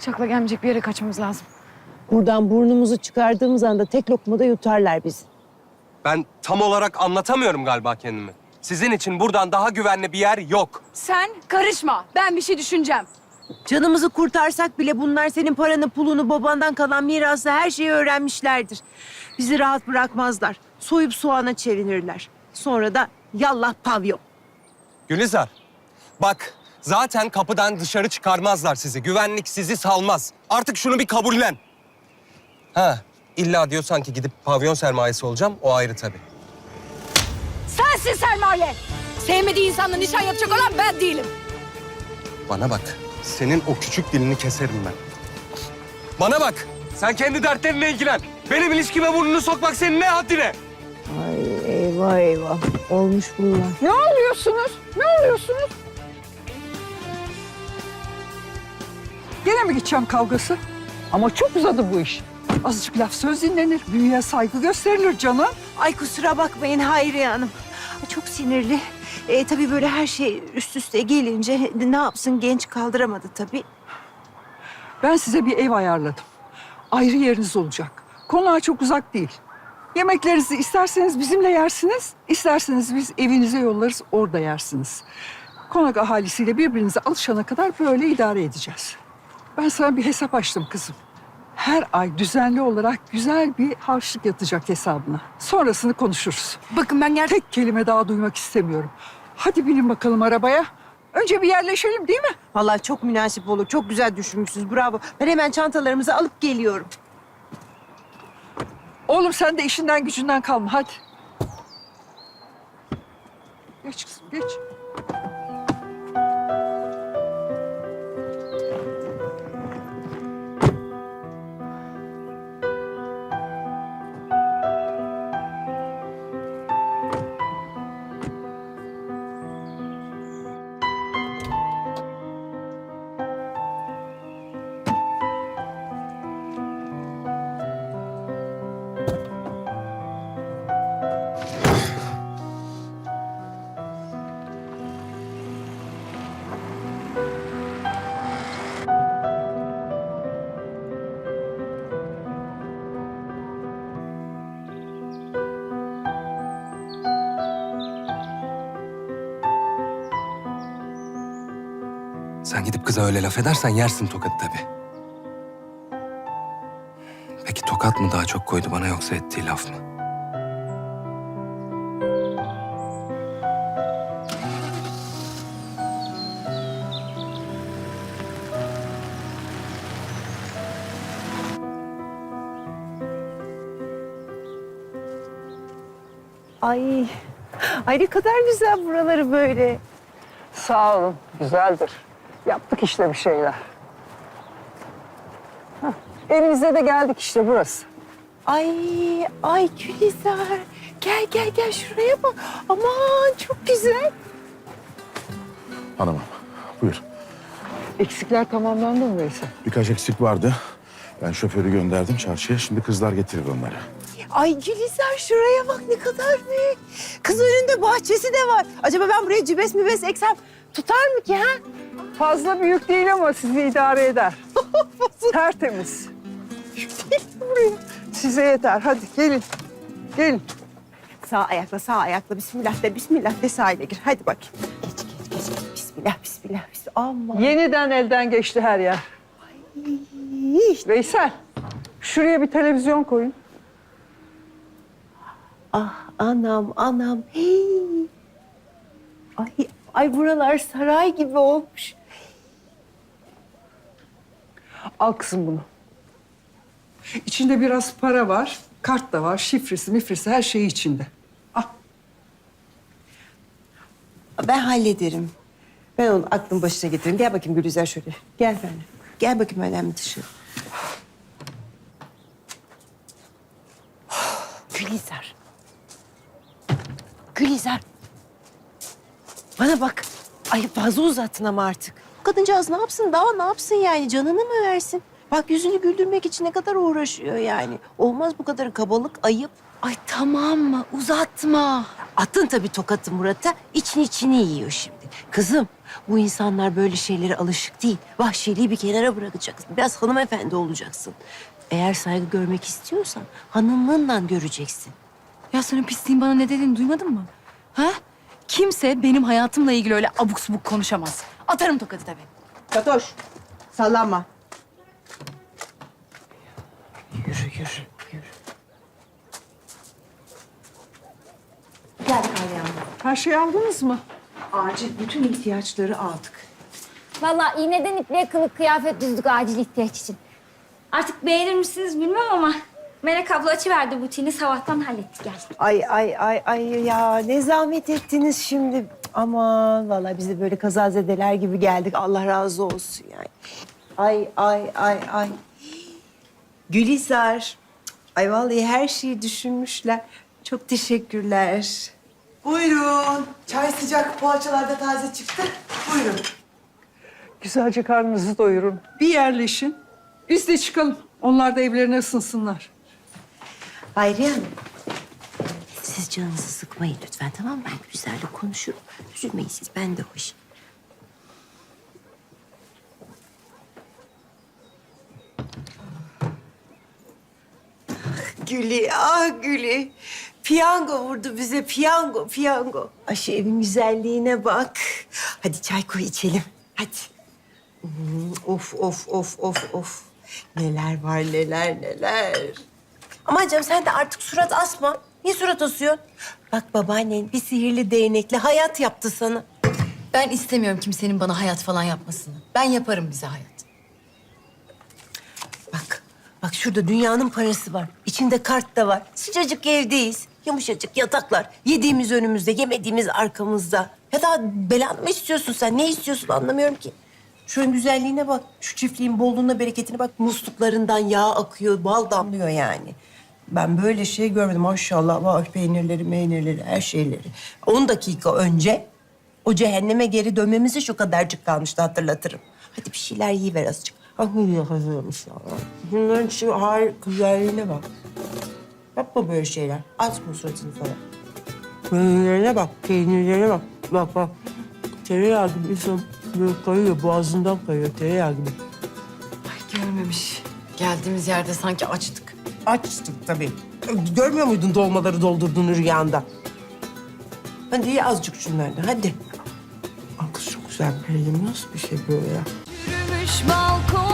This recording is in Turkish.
Bıçakla gelmeyecek bir yere kaçmamız lazım. Buradan burnumuzu çıkardığımız anda tek lokmada yutarlar bizi. Ben tam olarak anlatamıyorum galiba kendimi. Sizin için buradan daha güvenli bir yer yok. Sen karışma. Ben bir şey düşüneceğim. Canımızı kurtarsak bile bunlar senin paranı, pulunu, babandan kalan mirası her şeyi öğrenmişlerdir. Bizi rahat bırakmazlar. Soyup soğana çevirirler. Sonra da yallah pavyon. Gülizar, bak zaten kapıdan dışarı çıkarmazlar sizi. Güvenlik sizi salmaz. Artık şunu bir kabullen. Ha, illa diyorsan ki gidip pavyon sermayesi olacağım. O ayrı tabii. Sensin sermaye. Sevmediği insanla nişan yapacak olan ben değilim. Bana bak, senin o küçük dilini keserim ben. Bana bak, sen kendi dertlerinle ilgilen. Benim ilişkime burnunu sokmak senin ne haddine? Ay eyvah eyvah. Olmuş bunlar. Ne oluyorsunuz? Ne oluyorsunuz? Gene mi gideceğim kavgası? Ama çok uzadı bu iş. Azıcık laf söz dinlenir, büyüye saygı gösterilir canım. Ay kusura bakmayın Hayriye Hanım. Çok sinirli. E, tabii böyle her şey üst üste gelince ne yapsın genç kaldıramadı tabii. Ben size bir ev ayarladım. Ayrı yeriniz olacak. Konağa çok uzak değil. Yemeklerinizi isterseniz bizimle yersiniz, isterseniz biz evinize yollarız, orada yersiniz. Konak ahalisiyle birbirinize alışana kadar böyle idare edeceğiz. Ben sana bir hesap açtım kızım. Her ay düzenli olarak güzel bir harçlık yatacak hesabına. Sonrasını konuşuruz. Bakın ben gerçekten... Tek kelime daha duymak istemiyorum. Hadi binin bakalım arabaya. Önce bir yerleşelim değil mi? Vallahi çok münasip olur. Çok güzel düşünmüşsünüz. Bravo. Ben hemen çantalarımızı alıp geliyorum. Oğlum sen de işinden gücünden kalma hadi. Geç kızım geç. Sen gidip kıza öyle laf edersen yersin tokat tabii. Peki tokat mı daha çok koydu bana yoksa ettiği laf mı? Ay. Ay ne kadar güzel buraları böyle. Sağ olun güzeldir. Yaptık işte bir şeyler. Hah, Evinize de geldik işte burası. Ay, ay Gülizar. Gel gel gel şuraya bak. Aman çok güzel. Hanımım, buyur. Eksikler tamamlandı mı Veysel? Birkaç eksik vardı. Ben şoförü gönderdim çarşıya. Şimdi kızlar getirir onları. Ay Gülizar şuraya bak ne kadar büyük. Kız önünde bahçesi de var. Acaba ben buraya cibes mi bes eksem tutar mı ki ha? Fazla büyük değil ama sizi idare eder. Tertemiz. Size yeter. Hadi gelin. Gelin. Sağ ayakla sağ ayakla bismillah de bismillah de sahile gir. Hadi bakayım. Geç geç geç. Bismillah bismillah. bismillah. Aman. Yeniden elden geçti her yer. Veysel, şuraya bir televizyon koyun. Ah anam anam. Hey. Ay, ay buralar saray gibi olmuş. Al kızım bunu. İçinde biraz para var, kart da var, şifresi, mifresi her şeyi içinde. Al. Ben hallederim. Ben onu aklın başına getiririm. Gel bakayım Gülizar şöyle. Gel benimle. Gel bakayım önemli dışı. Gülizar. Gülizar. Bana bak. Ay fazla uzattın ama artık. Kadıncağız ne yapsın daha ne yapsın yani canını mı versin? Bak yüzünü güldürmek için ne kadar uğraşıyor yani. Olmaz bu kadar kabalık ayıp. Ay tamam mı? Uzatma. Attın tabii tokatı Murat'a, için içini yiyor şimdi. Kızım, bu insanlar böyle şeylere alışık değil. Vahşiliği bir kenara bırakacaksın. Biraz hanımefendi olacaksın. Eğer saygı görmek istiyorsan hanımlığınla göreceksin. Ya senin pisliğin bana ne dediğini duymadın mı? Ha? Kimse benim hayatımla ilgili öyle abuk subuk konuşamaz. Atarım tokadı tabii. Fatoş, sallama. Yürü, yürü, yürü. Gel Meryem. Her şeyi aldınız mı? Acil bütün ihtiyaçları aldık. Vallahi iğneden ipliğe kılık kıyafet düzdük acil ihtiyaç için. Artık beğenir misiniz bilmem ama Melek abla açıverdi butiğini sabahtan hallettik geldik. Ay ay ay ay ya ne zahmet ettiniz şimdi. Aman vallahi biz de böyle kazazedeler gibi geldik. Allah razı olsun yani. Ay ay ay ay. Gülizar. Ay vallahi her şeyi düşünmüşler. Çok teşekkürler. Buyurun. Çay sıcak, poğaçalar da taze çıktı. Buyurun. Güzelce karnınızı doyurun. Bir yerleşin. Biz de çıkalım. Onlar da evlerine ısınsınlar. Hayriye Hanım. Siz canınızı sıkmayın lütfen tamam mı? Ben güzelce konuşurum. Üzülmeyin siz. Ben de hoş. Gülü, ah Gülü. Piyango vurdu bize, piyango, piyango. Ay şu evin güzelliğine bak. Hadi çay koy içelim, hadi. Hmm, of, of, of, of, of. Neler var, neler, neler. Aman canım sen de artık surat asma. Niye surat asıyorsun? Bak babaannen bir sihirli değnekle hayat yaptı sana. Ben istemiyorum kimsenin bana hayat falan yapmasını. Ben yaparım bize hayat. Bak, bak şurada dünyanın parası var. İçinde kart da var. Sıcacık evdeyiz. Yumuşacık yataklar. Yediğimiz önümüzde, yemediğimiz arkamızda. Ya daha belanı mı istiyorsun sen? Ne istiyorsun anlamıyorum ki. Şunun güzelliğine bak. Şu çiftliğin bolluğuna, bereketine bak. Musluklarından yağ akıyor, bal damlıyor yani. Ben böyle şey görmedim maşallah. Var peynirleri, meynirleri, her şeyleri. 10 dakika önce o cehenneme geri dönmemizi şu kadarcık kalmıştı hatırlatırım. Hadi bir şeyler yiyiver azıcık. Ah ne hazırmış ya. Bunların şu har güzelliğine bak. Yapma böyle şeyler. Açma suratını falan. Peynirlerine bak, peynirlerine bak. Bak bak. Tereyağı gibi insan böyle kayıyor, boğazından kayıyor tereyağı gibi. Görmemiş. Geldiğimiz yerde sanki açtık. Açtık tabii. Görmüyor muydun dolmaları doldurduğunu rüyanda? Hadi ye azıcık şunlardan, hadi. Aa, kız çok güzel bir peynir. Nasıl bir şey böyle ya? Yürümüş balkon